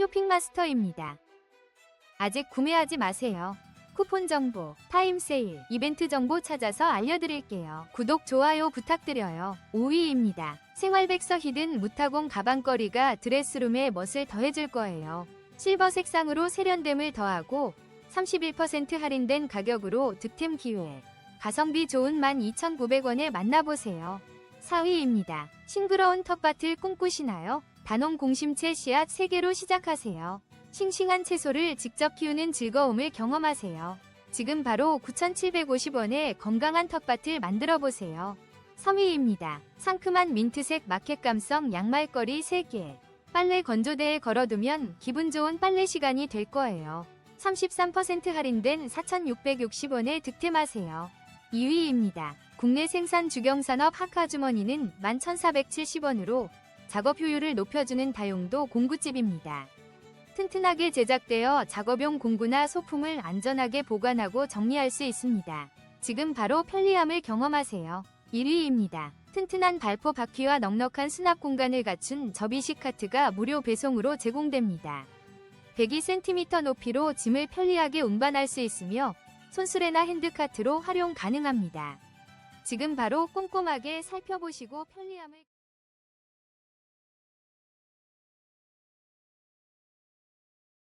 쇼핑마스터입니다. 아직 구매하지 마세요. 쿠폰 정보, 타임 세일, 이벤트 정보 찾아서 알려드릴게요. 구독, 좋아요 부탁드려요. 5위입니다. 생활백서 히든 무타공 가방거리가 드레스룸에 멋을 더해줄 거예요. 실버 색상으로 세련됨을 더하고 31% 할인된 가격으로 득템 기회. 가성비 좋은 12,900원에 만나보세요. 4위입니다. 싱그러운 텃밭을 꿈꾸시나요? 단홍 공심채 씨앗 3개로 시작하세요. 싱싱한 채소를 직접 키우는 즐거움을 경험하세요. 지금 바로 9,750원에 건강한 텃밭을 만들어 보세요. 3위입니다. 상큼한 민트색 마켓 감성 양말거리 3개. 빨래 건조대에 걸어두면 기분 좋은 빨래 시간이 될 거예요. 33% 할인된 4,660원에 득템하세요. 2위입니다. 국내 생산 주경산업 하카주머니는 11,470원으로 작업 효율을 높여주는 다용도 공구집입니다. 튼튼하게 제작되어 작업용 공구나 소품을 안전하게 보관하고 정리할 수 있습니다. 지금 바로 편리함을 경험하세요. 1위입니다. 튼튼한 발포 바퀴와 넉넉한 수납 공간을 갖춘 접이식 카트가 무료 배송으로 제공됩니다. 102cm 높이로 짐을 편리하게 운반할 수 있으며 손수레나 핸드카트로 활용 가능합니다. 지금 바로 꼼꼼하게 살펴보시고 편리함을